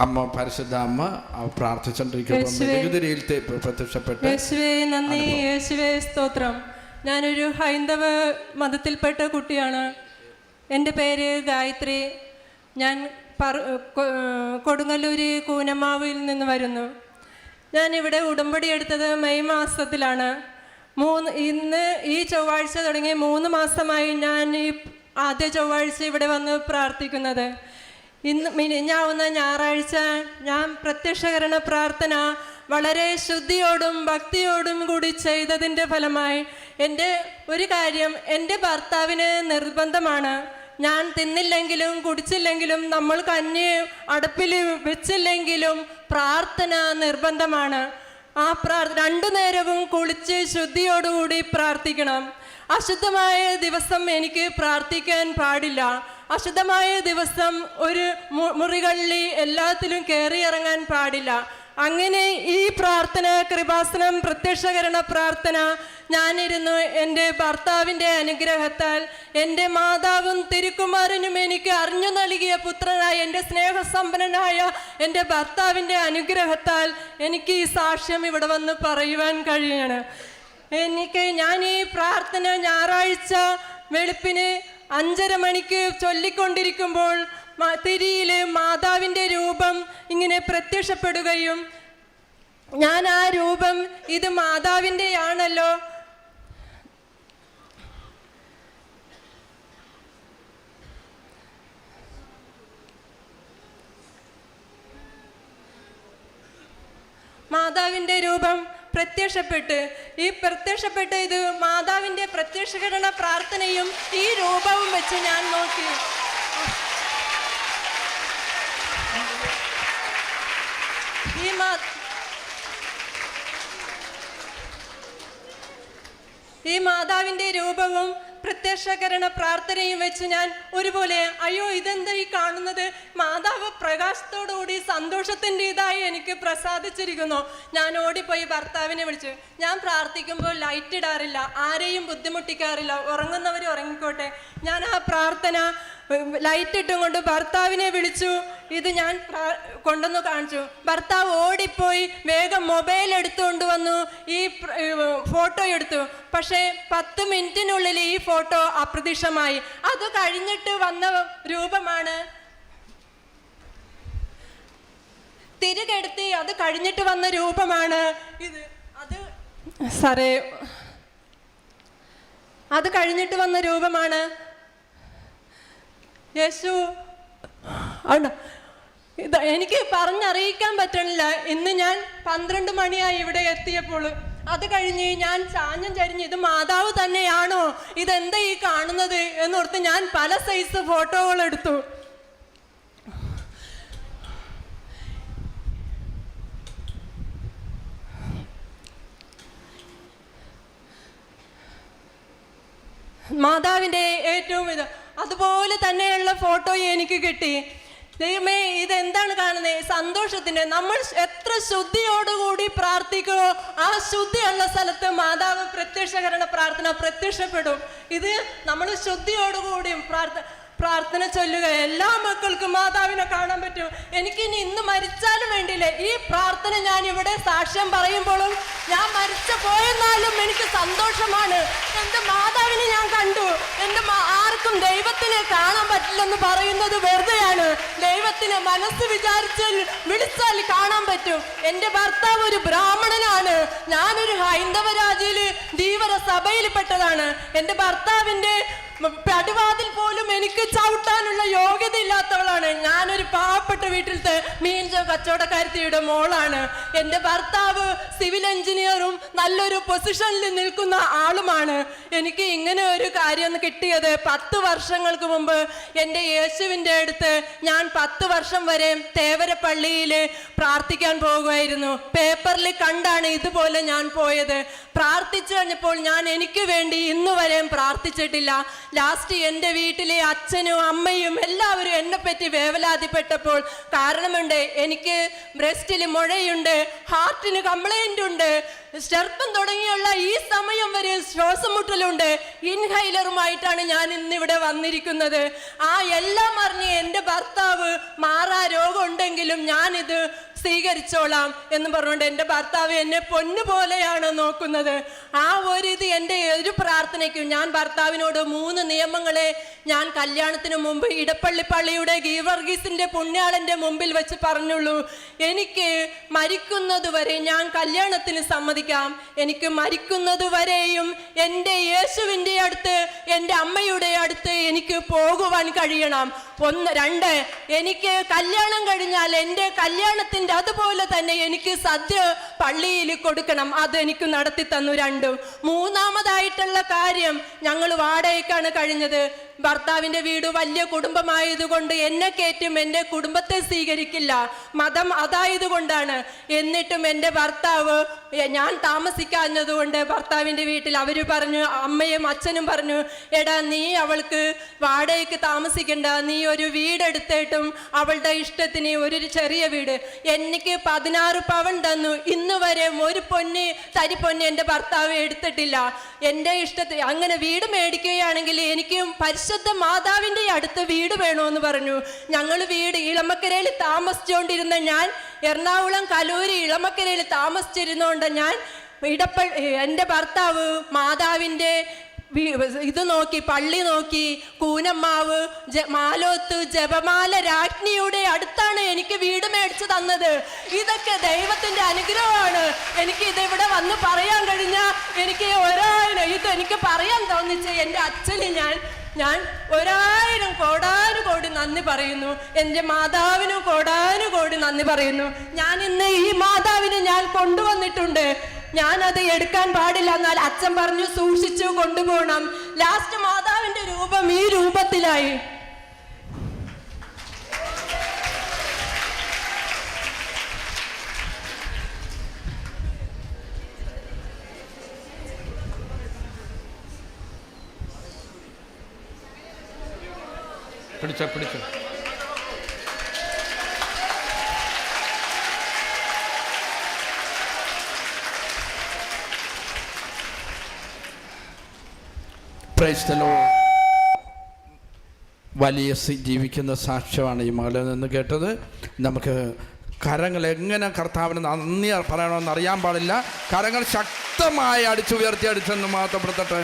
അമ്മ പരിശുദ്ധ അമ്മ പ്രത്യക്ഷപ്പെട്ട് നന്ദി. യേശുവേ സ്തോത്രം. ഞാനൊരു ഹൈന്ദവ മതത്തിൽപ്പെട്ട കുട്ടിയാണ്. എന്റെ പേര് ഗായത്രി. ഞാൻ കൊടുങ്ങല്ലൂർ കൊടുങ്ങല്ലൂര് കൂനമാവിൽ നിന്ന് വരുന്നു. ഞാൻ ഇവിടെ ഉടമ്പടി എടുത്തത് മെയ് മാസത്തിലാണ്. മൂന്ന് ഇന്ന് ഈ ചൊവ്വാഴ്ച തുടങ്ങി മൂന്ന് മാസമായി ഞാൻ ഈ ആദ്യ ചൊവ്വാഴ്ച ഇവിടെ വന്ന് പ്രാർത്ഥിക്കുന്നത്. ഇന്ന് മിനിഞ്ഞാവുന്ന ഞായറാഴ്ച ഞാൻ പ്രത്യക്ഷകരണ പ്രാർത്ഥന വളരെ ശുദ്ധിയോടും ഭക്തിയോടും കൂടി ചെയ്തതിന്റെ ഫലമായി എന്റെ ഒരു കാര്യം എന്റെ ഭർത്താവിന് നിർബന്ധമാണ്. ഞാൻ തിന്നില്ലെങ്കിലും കുടിച്ചില്ലെങ്കിലും നമ്മൾ കഞ്ഞി അടുപ്പിൽ വെച്ചില്ലെങ്കിലും പ്രാർത്ഥന നിർബന്ധമാണ്. ആ പ്രാർ രണ്ടു നേരവും കുളിച്ച് ശുദ്ധിയോടുകൂടി പ്രാർത്ഥിക്കണം. അശുദ്ധമായ ദിവസം എനിക്ക് പ്രാർത്ഥിക്കാൻ പാടില്ല. അശുദ്ധമായ ദിവസം ഒരു മുറികളിൽ എല്ലാത്തിലും കയറി ഇറങ്ങാൻ പാടില്ല. അങ്ങനെ ഈ പ്രാർത്ഥന കൃപാസനം പ്രത്യക്ഷകരണ പ്രാർത്ഥന ഞാനിരുന്നു എന്റെ ഭർത്താവിന്റെ അനുഗ്രഹത്താൽ എന്റെ മാതാവും തിരുക്കുമാരനും എനിക്ക് അറിഞ്ഞു നൽകിയ പുത്രനായ എന്റെ സ്നേഹസമ്പന്നനായ എന്റെ ഭർത്താവിന്റെ അനുഗ്രഹത്താൽ എനിക്ക് ഈ സാക്ഷ്യം ഇവിടെ വന്ന് പറയുവാൻ കഴിയണം. എനിക്ക് ഞാൻ ഈ പ്രാർത്ഥന ഞായറാഴ്ച വെളുപ്പിന് അഞ്ചര മണിക്ക് ചൊല്ലിക്കൊണ്ടിരിക്കുമ്പോൾ തിരിയിൽ മാതാവിന്റെ രൂപം ഇങ്ങനെ പ്രത്യക്ഷപ്പെടുകയും ഞാൻ ആ രൂപം ഇത് മാതാവിന്റെ ആണല്ലോ മാതാവിന്റെ രൂപം പ്രത്യക്ഷപ്പെട്ട് ഈ പ്രത്യക്ഷപ്പെട്ട് ഇത് മാതാവിന്റെ പ്രത്യക്ഷകരണ പ്രാർത്ഥനയും ഈ രൂപവും വെച്ച് ഞാൻ നോക്കി. ഈ മാ മാതാവിന്റെ രൂപവും പ്രത്യക്ഷകരണ പ്രാർത്ഥനയും വെച്ച് ഞാൻ ഒരുപോലെ അയ്യോ ഇതെന്താ ഈ കാണുന്നത്? മാതാവ് പ്രകാശത്തോടുകൂടി സന്തോഷത്തിന്റെ ഇതായി എനിക്ക് പ്രസാദിച്ചിരിക്കുന്നു. ഞാൻ ഓടിപ്പോയി ഭർത്താവിനെ വിളിച്ചു ഞാൻ പ്രാർത്ഥിക്കുമ്പോൾ ലൈറ്റ് ഇടാറില്ല ആരെയും ബുദ്ധിമുട്ടിക്കാറില്ല ഉറങ്ങുന്നവർ ഉറങ്ങിക്കോട്ടെ. ഞാൻ ആ പ്രാർത്ഥന ലൈറ്റ് ഇട്ടും കൊണ്ട് ഭർത്താവിനെ വിളിച്ചു. ഇത് ഞാൻ കൊണ്ടുവന്ന് കാണിച്ചു. ഭർത്താവ് ഓടിപ്പോയി വേഗം മൊബൈൽ എടുത്തുകൊണ്ട് വന്നു ഈ ഫോട്ടോ എടുത്തു. പക്ഷേ പത്ത് മിനിറ്റിനുള്ളിൽ ഈ ഫോട്ടോ അപ്രത്യക്ഷമായി. അത് കഴിഞ്ഞിട്ട് വന്ന രൂപമാണ്. തിരികെടുത്തി അത് കഴിഞ്ഞിട്ട് വന്ന രൂപമാണ്. ഇത് അത് സാറേ. അത് കഴിഞ്ഞിട്ട് വന്ന രൂപമാണ്. യേശു എനിക്ക് പറഞ്ഞറിയിക്കാൻ പറ്റണില്ല. ഇന്ന് ഞാൻ പന്ത്രണ്ട് മണിയായി ഇവിടെ എത്തിയപ്പോൾ. അത് കഴിഞ്ഞ് ഞാൻ ചാഞ്ഞം ചരിഞ്ഞ് ഇത് മാതാവ് തന്നെയാണോ? ഇതെന്താ ഈ കാണുന്നത്? എന്നോർത്ത് ഞാൻ പല സൈസ് ഫോട്ടോകൾ എടുത്തു. മാതാവിന്റെ ഏറ്റവും ഇത് അതുപോലെ തന്നെയുള്ള ഫോട്ടോ എനിക്ക് കിട്ടി. ദൈവമേ ഇതെന്താണ് കാണുന്നത് സന്തോഷത്തിന്റെ നമ്മൾ എത്ര ശുദ്ധിയോടുകൂടി പ്രാർത്ഥിക്കുമോ ആ ശുദ്ധിയുള്ള സ്ഥലത്ത് മാതാവ് പ്രത്യക്ഷകരണ പ്രാർത്ഥന പ്രത്യക്ഷപ്പെടും. ഇത് നമ്മൾ ശുദ്ധിയോടുകൂടിയും പ്രാർത്ഥന പ്രാർത്ഥന ചൊല്ലുക. എല്ലാ മക്കൾക്കും മാതാവിനെ കാണാൻ പറ്റും. എനിക്കിനി ഇന്ന് മരിച്ചാലും വേണ്ടിയില്ല. ഈ പ്രാർത്ഥന ഞാൻ ഇവിടെ സാക്ഷ്യം പറയുമ്പോഴും ഞാൻ മരിച്ചു പോയെന്നാലും എനിക്ക് സന്തോഷമാണ്. എന്റെ മാതാവിനെ ഞാൻ കണ്ടു. എന്റെ ആർക്കും ദൈവത്തിനെ കാണാൻ പറ്റില്ലെന്ന് പറയുന്നത് വെറുതെയാണ്. ദൈവത്തിനെ മനസ്സ് വിചാരിച്ചാൽ വിളിച്ചാൽ കാണാൻ പറ്റും. എന്റെ ഭർത്താവ് ഒരു ബ്രാഹ്മണനാണ്. ഞാനൊരു ഹൈന്ദവ രാജ്യയിൽ ധീവര സഭയിൽപ്പെട്ടതാണ്. എന്റെ ഭർത്താവിന്റെ പടിവാതിൽ പോലും എനിക്ക് ചവിട്ടാനുള്ള യോഗ്യത ഇല്ലാത്തവളാണ് ഞാനൊരു പാവപ്പെട്ട വീട്ടിലത്തെ മീൻ ചോ- കച്ചവടക്കാരത്തിയുടെ മോളാണ്. എന്റെ ഭർത്താവ് സിവിൽ എഞ്ചിനീയറും നല്ലൊരു പൊസിഷനിൽ നിൽക്കുന്ന ആളുമാണ്. എനിക്ക് ഇങ്ങനെ ഒരു കാര്യം കിട്ടിയത് പത്ത് വർഷങ്ങൾക്ക് മുമ്പ് എന്റെ യേശുവിന്റെ അടുത്ത് ഞാൻ പത്ത് വർഷം വരെ തേവരപ്പള്ളിയിൽ പ്രാർത്ഥിക്കാൻ പോകുമായിരുന്നു. പേപ്പറിൽ കണ്ടാണ് ഇതുപോലെ ഞാൻ പോയത്. പ്രാർത്ഥിച്ചു കഴിഞ്ഞപ്പോൾ ഞാൻ എനിക്ക് വേണ്ടി ഇന്നുവരെയും പ്രാർത്ഥിച്ചിട്ടില്ല. ലാസ്റ്റ് എന്റെ വീട്ടിലെ അച്ഛനും അമ്മയും എല്ലാവരും എന്നെ പറ്റി വേവലാതിപ്പെട്ടപ്പോൾ കാരണമുണ്ട്. എനിക്ക് ബ്രസ്റ്റിൽ മുഴയുണ്ട് ഹാർട്ടിന് കംപ്ലൈന്റ് ഉണ്ട് സ്റ്റെർപ്പം തുടങ്ങിയുള്ള ഈ സമയം വരെ ശ്വാസം മുട്ടലുണ്ട് ഇൻഹൈലറുമായിട്ടാണ് ഞാൻ ഇന്നിവിടെ വന്നിരിക്കുന്നത്. ആ എല്ലാം അറിഞ്ഞ് എന്റെ ഭർത്താവ് മാറാ രോഗമുണ്ടെങ്കിലും ഞാനിത് സ്വീകരിച്ചോളാം എന്ന് പറഞ്ഞുകൊണ്ട് എന്റെ ഭർത്താവ് എന്നെ പൊന്നുപോലെയാണ് നോക്കുന്നത്. ആ ഒരു ഇത് എന്റെ ഒരു പ്രാർത്ഥനയ്ക്കും ഞാൻ ഭർത്താവിനോട് മൂന്ന് നിയമങ്ങളെ ഞാൻ കല്യാണത്തിന് മുമ്പ് ഇടപ്പള്ളി പള്ളിയുടെ ഗീവർഗീസിന്റെ പുണ്യാളന്റെ മുമ്പിൽ വെച്ച് പറഞ്ഞുള്ളൂ. എനിക്ക് മരിക്കുന്നതുവരെ ഞാൻ കല്യാണത്തിന് സമ്മതിക്കാം. എനിക്ക് മരിക്കുന്നതുവരെയും എന്റെ യേശുവിന്റെ അടുത്ത് എന്റെ അമ്മയുടെ അടുത്ത് എനിക്ക് പോകുവാൻ കഴിയണം. ഒന്ന് രണ്ട് എനിക്ക് കല്യാണം കഴിഞ്ഞാൽ എന്റെ കല്യാണത്തിന്റെ അതുപോലെ തന്നെ എനിക്ക് സദ്യ പള്ളിയിൽ കൊടുക്കണം. അത് എനിക്ക് നടത്തി തന്നു രണ്ടും. മൂന്നാമതായിട്ടുള്ള കാര്യം ഞങ്ങൾ വാടകയ്ക്കാണ് കഴിഞ്ഞത്. ഭർത്താവിന്റെ വീട് വലിയ കുടുംബമായതുകൊണ്ട് എന്നെ കയറ്റും എന്റെ കുടുംബത്തെ സ്വീകരിക്കില്ല. മതം അതായതുകൊണ്ടാണ്. എന്നിട്ടും എന്റെ ഭർത്താവ് ഞാൻ താമസിക്കാഞ്ഞതുകൊണ്ട് ഭർത്താവിന്റെ വീട്ടിൽ അവർ പറഞ്ഞു അമ്മയും അച്ഛനും പറഞ്ഞു എടാ നീ അവൾക്ക് വാടകയ്ക്ക് താമസിക്കണ്ട. നീ ഒരു വീടെടുത്തിട്ടും അവളുടെ ഇഷ്ടത്തിന് ഒരു ചെറിയ വീട്. എനിക്ക് പതിനാറ് പവൻ തന്നു. ഇന്ന് വരെ ഒരു പൊന്ന് തരി പൊന്ന് എന്റെ ഭർത്താവ് എടുത്തിട്ടില്ല. എന്റെ ഇഷ്ടത്തിൽ അങ്ങനെ വീട് മേടിക്കുകയാണെങ്കിൽ എനിക്ക് പരിശുദ്ധ മാതാവിന്റെ അടുത്ത് വീട് വേണമെന്ന് പറഞ്ഞു. ഞങ്ങൾ വീട് ഇളമക്കരയിൽ താമസിച്ചുകൊണ്ടിരുന്ന ഞാൻ എറണാകുളം കലൂരി ഇളമക്കരയിൽ താമസിച്ചിരുന്നോണ്ട് ഞാൻ ഇടപ്പ എന്റെ ഭർത്താവ് മാതാവിന്റെ ഇത് നോക്കി പള്ളി നോക്കി കൂനമ്മാവ് മാലോത്ത് ജപമാല രാജ്ഞിയുടെ അടുത്താണ് എനിക്ക് വീട് മേടിച്ചു തന്നത്. ഇതൊക്കെ ദൈവത്തിന്റെ അനുഗ്രഹമാണ്. എനിക്ക് ഇത് ഇവിടെ വന്ന് പറയാൻ കഴിഞ്ഞ എനിക്ക് ഒരായിരം ഇത് എനിക്ക് പറയാൻ തോന്നിച്ച് എന്റെ അച്ഛന് ഞാൻ ഞാൻ ഒരായിരം കോടാനു കോടി നന്ദി പറയുന്നു. എന്റെ മാതാവിനും കോടാനു കോടി നന്ദി പറയുന്നു. ഞാൻ ഇന്ന് ഈ മാതാവിനെ ഞാൻ കൊണ്ടുവന്നിട്ടുണ്ട്. ഞാൻ അത് എടുക്കാൻ പാടില്ല എന്നാൽ അച്ഛൻ പറഞ്ഞു സൂക്ഷിച്ചു കൊണ്ടുപോകണം. ലാസ്റ്റ് മാതാവിന്റെ രൂപം ഈ രൂപത്തിലായി. പിടിച്ചോ പിടിച്ചോ. വലിയ ജീവിക്കുന്ന സാക്ഷ്യമാണ് ഈ മകളിൽ നിന്ന് കേട്ടത്. നമുക്ക് കരങ്ങൾ എങ്ങനെ കർത്താവിന് നന്ദി പറയണമെന്ന് അറിയാൻ പാടില്ല. കരങ്ങൾ ശക്തമായി അടിച്ചുയർത്തി അടിച്ചെന്ന് മാത്രപ്പെടുത്തട്ടെ